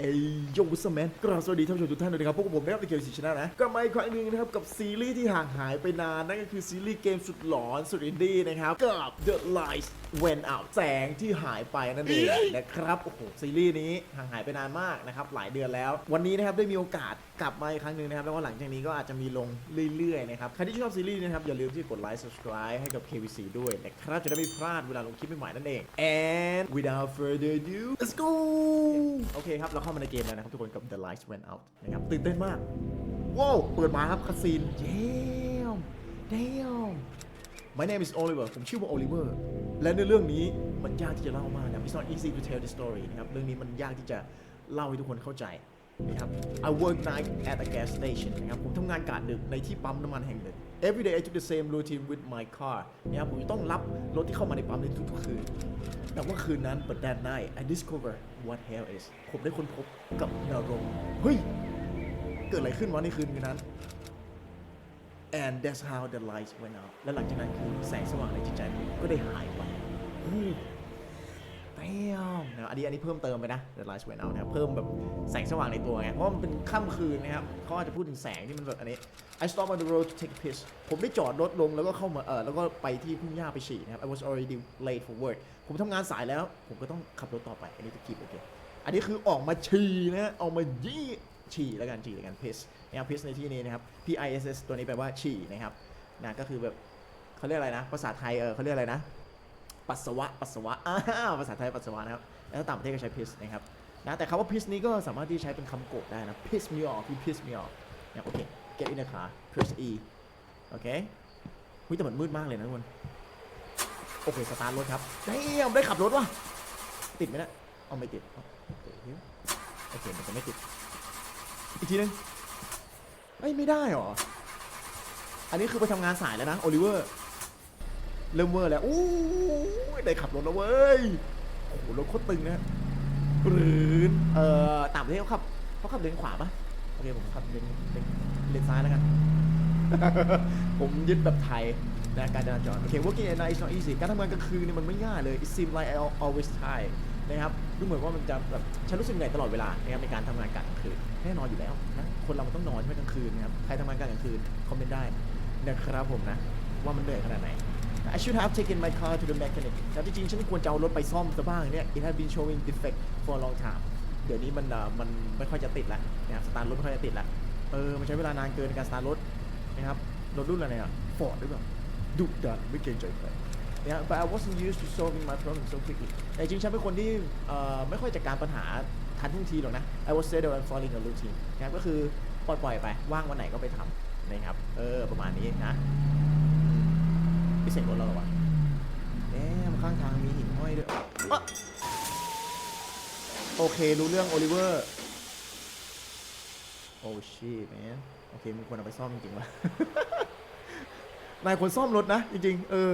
เอ้ยโยสแมนกราบสวัสดีท่านผู้ชมทุกท่านด้วยนะครับพวกบผมนะครับในเกมสีชนะนะกลับมาอีกครั้งหนึ่งนะครับกับซีรีส์ที่ห่างหายไปนานนั่นก็คือซีรีส์เกมสุดหลอนสุดอินดี้นะครับกับ The Lights Went Out แสงที่หายไปนั่นเองนะครับโอ้โหซีรีส์นี้ห่างหายไปนานมากนะครับหลายเดือนแล้ว วันนี้นะครับได้มีโอกาสกลับมาอีกครั้งหนึ่งนะครับแล้วก็หลังจากนี้ก็อาจจะมีลงเรื่อยๆนะครับใครที่ชอบซีรีส์นี้นะครับอย่าลืมที่กดไลค์ subscribe ให้กับ KVC ด้วยนะครับจะได้ไม่พลาดเวลาลงคลิปใหม่ๆนั่นเอง and without further ado let's go โอเคครับเราเข้ามาในเกมแล้วนะครับทุกคนกับ The Lights Went Out นะครับตื่นเต้นมากว้าวเปิดมาครับคาซีน damn damn My name is Oliver ผมชื่อว่า Oliver และในเรื่องนี้มันยากที่จะเล่ามากนะ It's not easy to tell the story นะครับ เรื่องนี้มันยากที่จะเล่าให้ทุกคนเข้าใจนะครับ I work night at a gas station นะครับ ผมทำงานกะดึกในที่ปั๊มน้ำมันแห่งหนึ่ง Every day I took the same routine with my car นะครับ ผมจะต้องรับรถที่เข้ามาในปั๊มในทุกๆคืน แต่ว่าคืนนั้น but that night I discover what hell is ผมได้ค้นพบกับนรก เฮ้ย เกิดอะไรขึ้นวะในคืนนั้น and that's how the lights went out และหลังจากนั้นคือแสงสว่างในจิตใจผมก็ได้หายไปเตี้ยมนะอันนี้อันนี้เพิ่มเติมไปนะ the lights went out นะครับเพิ่มแบบแสงสว่างในตัวไงเพราะว่ามันเป็นค่ำคืนนะครับเขาอาจจะพูดถึงแสงที่มันแบบอันนี้ I stopped on the road to take a piss ผมได้จอดรถลงแล้วก็เข้ามาเออแล้วก็ไปที่พุ่งหญ้าไปฉี่นะครับ I was already late for work ผมทำงานสายแล้ว ผมก็ต้องขับรถต่อไป อันนี้ตะกี้โอเคอันนี้คือออกมาฉี่นะออกมายี่ ฉี่แล้วกันฉี่แล้วกัน piss นะครับ piss ในที่นี้นะครับ P I S S ตัวนี้แปลว่าฉี่นะครับนะก็คือแบบเขาเรียกอะไรนะ ภาษาไทยเออเขาเรียกอะไรนะ ปัสสาวะปัสสาวะอ้าวภาษาไทยปัสสาวะนะครับแล้วต่างประเทศก็ใช้ piss นะครับนะแต่คำว่า piss นี้ก็สามารถที่ใช้เป็นคำโกรได้นะ piss me off พี่ piss me off นะโอเค get in the car press E โอเคหุ้ยแต่มันมืดมากเลยนะทุกคนโอเคสตาร์ทรถครับได้ยได้ขับรถวะติดไหมนะเอาไม่ติดโอเคโอเคมันจะไม่ติด อีกทีนึงเอ้ยไม่ได้หรอ อันนี้คือไปทำงานสายแล้วนะ โอลิเวอร์ เริ่มเวอร์แล้ว อู้ยได้ขับรถแล้วเว้ย โอ้โหรถโคตรตึงนะปรืนเอ่อต่างประเทศเขาขับเขาขับเลนขวาปะโอเคผมขับเลนเลนเลนซ้ายแล้วกัน ผมยึดแบบไทยนะการจราจร โอเค working at night is not easy การทำงานกลางคืนเนี่ยมันไม่ง่ายเลย it seems like I always tired นะครับดูเหมือนว่ามันจะแบบฉันรู้สึกเหนื่อยตลอดเวลานะครับในการทำงานกลางคืนแน่นอนอยู่แล้วนะคนเรามันต้องนอนใช่ไหมกลางคืนนะครับใครทำงานกลางคืนคอมเมนต์ได้นะครับผมนะว่ามันเหนื่อยขนาดไหน I should have taken my car to the mechanic แต่จริงๆ ฉันควรจะเอารถไปซ่อมซะบ้างเนี่ย it had been showing defect for a long time เดี๋ยวนี้มันเออมันไม่ค่อยจะติดล้วนะครับสตาร์ทรถไม่ค่อยจะติดล้วเออ มันใช้เวลานานเกินในการสตาร์ทรถนะครับ รถรุ่นอะไรอะฟอร์ดหรือเปล่าดุดันไม่เกรงใจใคร นะ but I wasn't used to solving my problem so quickly แต่จริงๆฉันเป็นคนที่เอ่อไม่ค่อยจัดการปัญหาทันท่วงทีหรอกนะ I was settled and following a routine นะครับก็คือปล่อยๆไปว่างวันไหนก็ไปทำนะครับ เออ ประมาณนี้นะอืมพี่เสียงรถเราหรอวะแหมข้างทางมีหิ่งห้อยด้วยอะโอเค รู้เรื่องโอลิเวอร์โอ้ชีแมนโอเคมึงควรเอาไปซ่อมจริงๆวะนายควรซ่อมรถนะ จริง ๆ เออ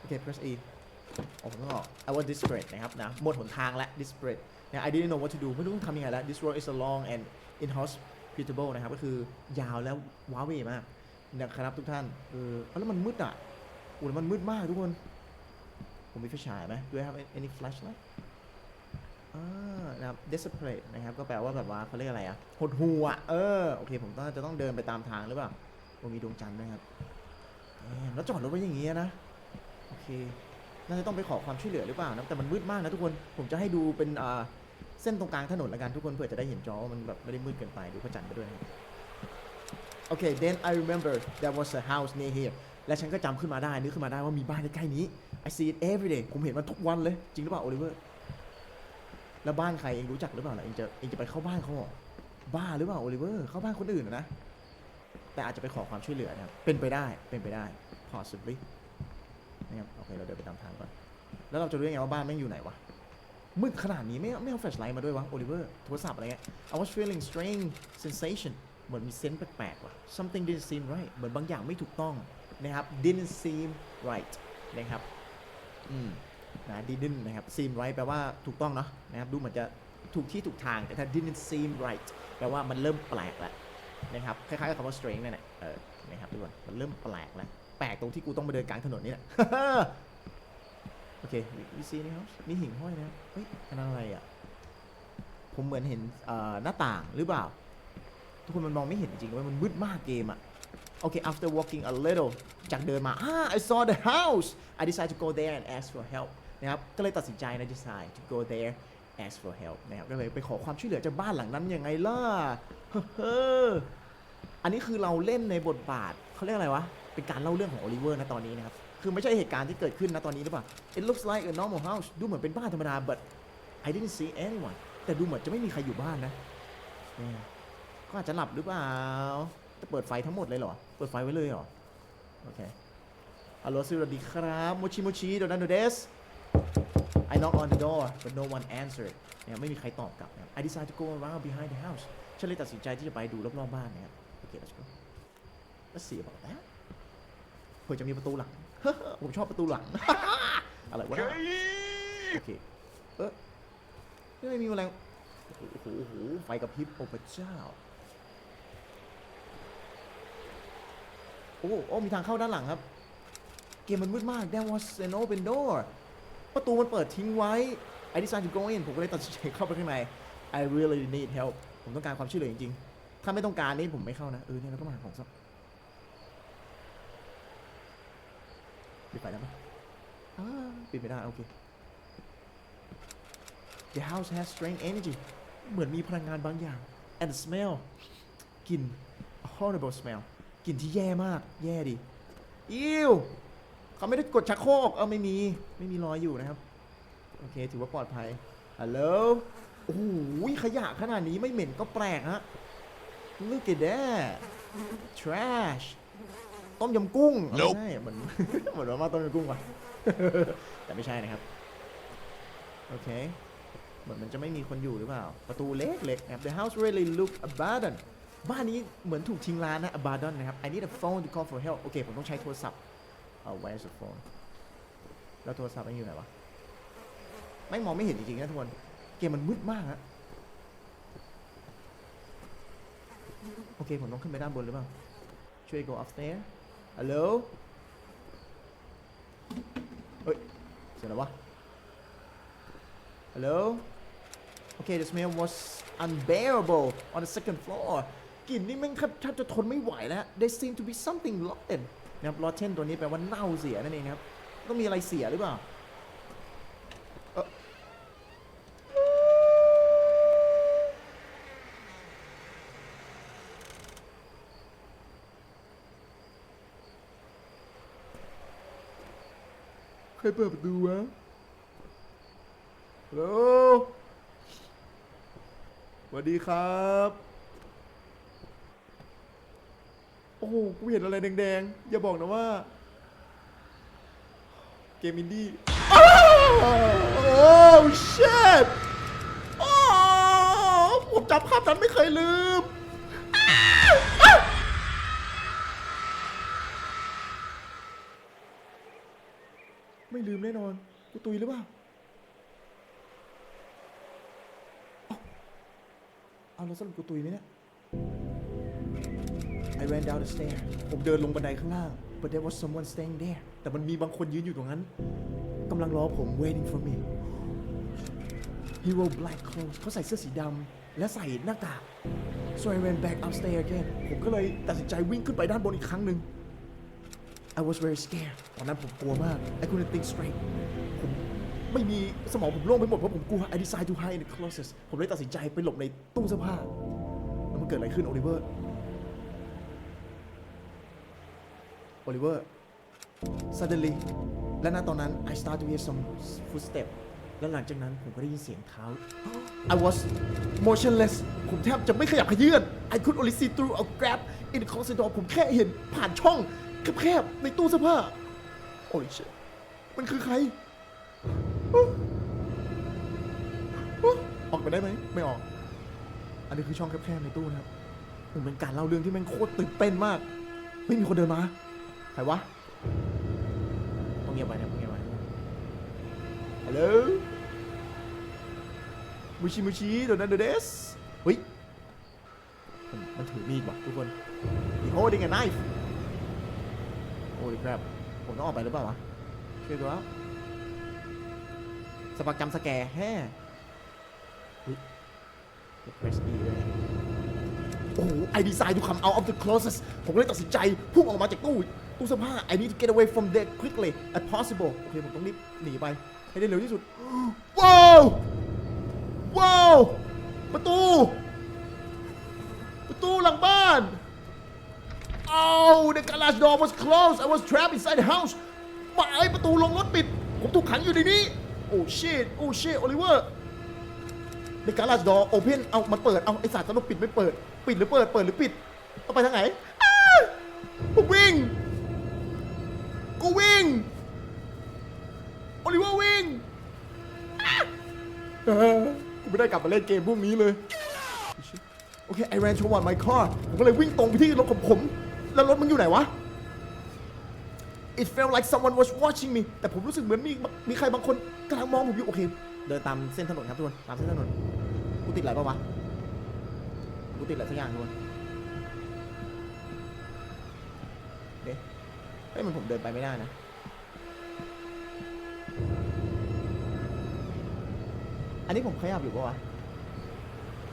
โอเค press E ออกข้างนอก I want disparate นะครับนะหมดหนทางแล้ว disparate นะ I didn't know what to do ไม่รู้ต้องทำยังไงแล้ว this road is a long and inhospitable นะครับ ก็คือยาวแล้วว้าเวมากนะครับทุกท่านเออแล้วมันมืดอะโอ้แล้วมันมืดมากทุกคน ผมมีไฟฉายไหม Do I have any flashlight อ่านะครับ desperate นะครับ ก็แปลว่าแบบว่าเขาเรียกอะไรอะ หดหูอะเออ โอเค ผมต้องจะต้องเดินไปตามทางหรือเปล่าผมมีดวงจันทร์ด้วยครับแหมแล้วจอดรถไว้อย่างงี้นะ โอเค น่าจะต้องไปขอความช่วยเหลือหรือเปล่านะแต่มันมืดมากนะทุกคน ผมจะให้ดูเป็นอ่าเส้นตรงกลางถนนละกันทุกคนเพื่อจะได้เห็นจอว่ามันแบบไม่ได้มืดเกินไปดูพระจันทร์ไปด้วยนะครับโอเค then I remember there was a house near here และฉันก็จำขึ้นมาได้ นึกขึ้นมาได้ว่ามีบ้านใกล้ๆนี้ I see it every day ผมเห็นมันทุกวันเลย จริงหรือเปล่าโอลิเวอร์ แล้วบ้านใครเองรู้จักหรือเปล่าล่ะเองจะเองจะไปเข้าบ้านเขาหรอ บ้าหรือเปล่าโอลิเวอร์ เข้าบ้านคนอื่นนะ แต่อาจจะไปขอความช่วยเหลือนะครับ เป็นไปได้ เป็นไปได้ possibly นะครับโอเคเราเดินไปตามทางก่อน แล้วเราจะรู้ยังไงว่าบ้านแม่งอยู่ไหนวะมืดขนาดนี้ไม่ไม่เอาแฟลชไลท์มาด้วยวะโอลิเวอร์โทรศัพท์อะไรเงี้ย I was feeling strange sensation เหมือนมีเซนส์แปลกๆว่ะ something didn't seem right เหมือนบางอย่างไม่ถูกต้องนะครับ didn't seem right นะครับอืมนะ didn't นะครับ seem right แปลว่าถูกต้องเนาะนะครับดูเหมือนจะถูกที่ถูกทางแต่ถ้า didn't seem right แปลว่ามันเริ่มแปลกแล้วนะครับคล้ายๆกับคำว่า strange นั่นแหละเออนะครับทุกคนมันเริ่มแปลกแล้ว ปลกตรงที่กูต้องมาเดินกลางถนนนี่แหละ โอเค you see นี่ครับมีหิ่งห้อยนะเฮ้ยอันนั้นอะไรอะ ผมเหมือนเห็นหน้าต่างหรือเปล่า ทุกคนมันมองไม่เห็นจริงๆว่ามันมืดมากเกมอะ โอเค after walking a little จากเดินมาอ่า I saw the house I decided to go there and ask for help นะครับ ก็เลยตัดสินใจนะ decide to go there ask for help นะครับ ก็เลยไปขอความช่วยเหลือจากบ้านหลังนั้นยังไงล่ะ เฮ้ออันนี้คือเราเล่นในบทบาทเขาเรียกอะไรวะ เป็นการเล่าเรื่องของโอลิเวอร์นะตอนนี้นะครับ คือไม่ใช่เหตุการณ์ที่เกิดขึ้นนะตอนนี้หรือเปล่า It looks like a normal house ดูเหมือนเป็นบ้านธรรมดา but I didn't see anyone แต่ดูเหมือนจะไม่มีใครอยู่บ้านนะเนี่ยก็อาจจะหลับหรือเปล่าจะเปิดไฟทั้งหมดเลยเหรอ เปิดไฟไว้เลยเหรอ โอเคฮัลโหลสวัสดีครับโมชิโมชิโดนันโดเดส I knock on the door but no one answered เนี่ยไม่มีใครตอบกลับนะ I decided to go around behind the house ฉันเลยตัดสินใจที่จะไปดูรอบๆบ้านนะครับ โอเค let's go let's see about that ผื่อจะมีประตูหลัง ผมชอบประตูหลัง อะไรวะเนี่ยโอเค เออนี่ไม่มีแมลงโอ้โหโอ้โห ไฟกับพริบโอ้พระเจ้า โอ้โอ้มีทางเข้าด้านหลังครับ เกมมันมืดมาก There was an open door ประตูมันเปิดทิ้งไว้ I decided to go in ผมก็เลยตัดสินใจเข้าไปข้างใน I really need help ผมต้องการความช่วยเหลือจริงๆ ถ้าไม่ต้องการนี่ผมไม่เข้านะ เออเนี่ยเราก็มาหาของซับ ปิดไฟได้ไหมอ่าปิดไม่ได้โอเค The house has strange energy เหมือนมีพลังงานบางอย่าง and the smell กลิ่น a horrible smell กลิ่นที่แย่มาก แย่ดิอิวเขาไม่ได้กดชักโครก เออไม่มี ไม่มีรอยอยู่นะครับ โอเค ถือว่าปลอดภัย ฮัลโหล โอ้โหขยะขนาดนี้ไม่เหม็นก็แปลกฮะ Look at that trash ต้มยำกุ้งเออไม่ใช่เหมือนเหมือนว่ามาต้มยำกุ้งว่ะแต่ไม่ใช่นะครับโอเคเหมือนมันจะไม่มีคนอยู่หรือเปล่า ประตูเล็กๆนะครับ The house really look abandoned บ้านนี้เหมือนถูกทิ้งร้างนะ abandoned นะครับ I need a phone to call for help โอเค ผมต้องใช้โทรศัพท์เอา where's the phone แล้วโทรศัพท์มันอยู่ไหนวะไม่งมองไม่เห็นจริงๆนะทุกคน เกมมันมืดมากฮะโอเค ผมต้องขึ้นไปด้านบนหรือเปล่า ช่วย go upstairs ฮัลโหล เฮ้ย เสียงอะไรวะ ฮัลโหล Okay, the smell was unbearable on the second floor. กลิ่นนี่แม่งแทบแทบจะทนไม่ไหวแล้ว There seemed to be something rotten นะครับ rotten ตัวนี้แปลว่าเน่าเสียนั่นเองครับ ต้องมีอะไรเสียหรือเปล่า ใครเปิดประตูวะฮัลโหลสวัสดีครับ โอ้โห กูเห็นอะไรแดงๆ อย่าบอกนะว่า เกมอินดี้โอ้โห shit โอ้ผมจำภาพนั้นไม่เคยลืม ไม่ลืมแน่นอน กูตุยหรือเปล่าเอาแล้วสรุปกูตุยไหมเนี่ย I ran down the stair ผมเดินลงบันไดข้างล่าง but there was someone staying there แต่มันมีบางคนยืนอยู่ตรงนั้นกำลังรอผม waiting for me he wore black clothes เขาใส่เสื้อสีดำและใส่หน้ากาก so I ran back upstairs again ผมก็เลยตัดสินใจวิ่งขึ้นไปด้านบนอีกครั้งหนึ่ง I was very scared ตอนนั้นผมกลัวมาก I couldn't think straight ผมไม่มีสมองผมโล่งไปหมดเพราะผมกลัว I decided to hide in the closet ผมเลยตัดสินใจไปหลบในตู้เสื้อผ้า แล้วมันเกิดอะไรขึ้นโอลิเวอร์ โอลิเวอร์ suddenly และณตอนนั้น I start to hear some footstep และหลังจากนั้นผมก็ได้ยินเสียงเท้า I was motionless ผมแทบจะไม่ขยับขยื่น I could only see through a gap in the closet door ผมแค่เห็นผ่านช่อง แคบๆในตู้เสื้อผ้า Holy shit มันคือใคร ออกไปได้ไหม ไม่ออก อันนี้คือช่องแคบๆในตู้นะครับมันเป็นการเล่าเรื่องที่แม่งโคตรตื่นเต้นมาก ไม่มีคนเดินมา ใครวะ ต้องเงียบไว้นะต้องเงียบไว้ฮัลโหลมูชิมูชิโดนันโดเดสเฮ้ย มันมันถือมีดว่ะทุกคน He holding a knife โอ้ยครับผมต้องออกไปหรือเปล่าวะช่วยดูแล้วสปักจำสแกร์แฮ่เฮ้ย press E ด้วยนะโอ้โห I decide to come out of the closet ผมก็เลยตัดสินใจพุ่งออกมาจากตู้ตู้เสื้อผ้า I need to get away from there quickly as possible โอเค ผมต้องรีบหนีไป ให้ได้เร็วที่สุด ว้าว ว้าว ประตู ประตูหลังบ้าน Oh the garage door was closed I was trapped inside the house หมายประตูลงรถปิด ผมถูกขังอยู่ในนี้ โอ้ shit โอ้ shit โอลิเวอร์ The garage door open เอามันเปิด เอาไอสัตว์ตลกปิดไม่เปิด ปิดหรือเปิด เปิดหรือปิดเอาไปทางไหนผมวิ่ง กูวิ่ง โอลิเวอร์วิ่งกูไม่ได้กลับมาเล่นเกมพวกนี้เลย โอเค I ran toward my car ผมก็เลยวิ่งตรงไปที่รถของผม แล้วรถมันอยู่ไหนวะ It felt like someone was watching me แต่ผมรู้สึกเหมือนมีมีใครบางคนกำลังมองผมอยู่โอเค เดินตามเส้นถนนครับทุกคน ตามเส้นถนน กูติดอะไรปะวะ กูติดอะไรสักอย่างทุกคนเอ๊ะเฮ้ยมันผมเดินไปไม่ได้นะ อันนี้ผมขยับอยู่ปะวะ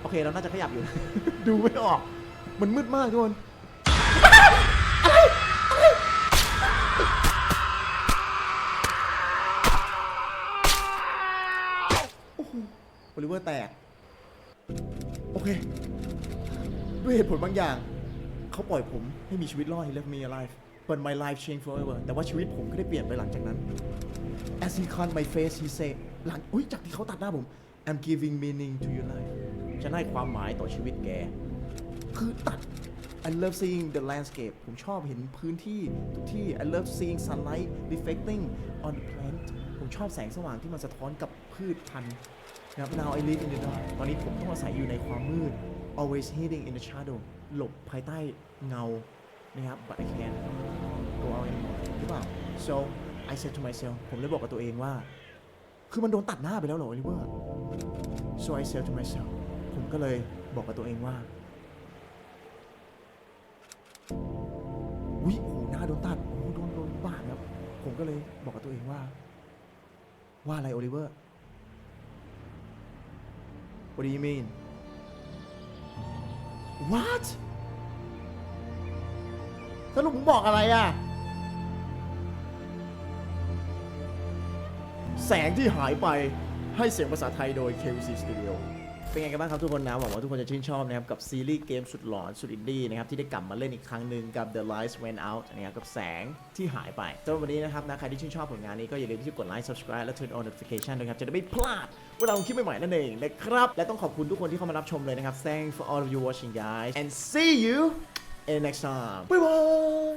โอเคเราน่าจะขยับอยู่ ดูไม่ออก มันมืดมากทุกคน วอร์แตก โอเค ด้วยเหตุผลบางอย่าง เขาปล่อยผมให้มีชีวิตรอด He left me alive but my life changed forever แต่ว่าชีวิตผมก็ได้เปลี่ยนไปหลังจากนั้น As he cut my face he said หลังอุ้ยจากที่เขาตัดหน้าผม I'm giving meaning to your life ฉันให้ความหมายต่อชีวิตแก คือตัด I love seeing the landscape ผมชอบเห็นพื้นที่ทุกที่ I love seeing sunlight reflecting on the plant ผมชอบแสงสว่างที่มันสะท้อนกับพืชพันธุ์ นะครับ Now I live in the dark ตอนนี้ผมต้องอาศัยอยู่ในความมืด always hiding in the shadow หลบภายใต้เงานะครับ but I can't go out anymore หรือเปล่า so I said to myself ผมเลยบอกกับตัวเองว่า คือมันโดนตัดหน้าไปแล้วเหรอ Oliver so I said to myself ผมก็เลยบอกกับตัวเองว่าวิโอ้โหหน้าโดนตัดโอ้โหโดนโดนบาดครับ ผมก็เลยบอกกับตัวเองว่า ว่าอะไรโอลิเวอร์ What do you mean What สรุปมึงบอกอะไรอะ แสงที่หายไปให้เสียงภาษาไทยโดย KVC Studio เป็นไงกันบ้างครับทุกคนนะหวังว่าทุกคนจะชื่นชอบนะครับกับซีรีส์เกมสุดหลอนสุดอินดี้นะครับที่ได้กลับมาเล่นอีกครั้งหนึ่งกับ The Lights Went Out นะครับกับแสงที่หายไปสำหรับวันนี้นะครับนะใครที่ชื่นชอบผลงานนี้ก็อย่าลืมที่จะกดไลค์ subscribe และ turn on notification ด้วยครับจะได้ไม่พลาดเวลาคลิปใหม่ๆนั่นเองนะครับและต้องขอบคุณทุกคนที่เข้ามารับชมเลยนะครับ thanks for all of you watching guys and see you in next time bye bye